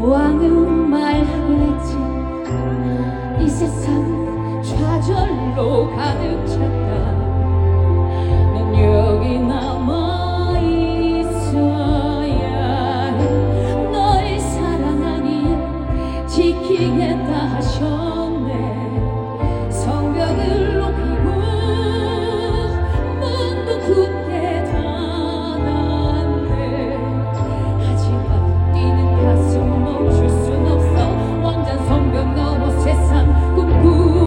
왕은 말하고 했지. 이 세상 좌절로 가득 찼다. 난 여기 남아 있어야 해 널 사랑하니 지키겠다 하셔.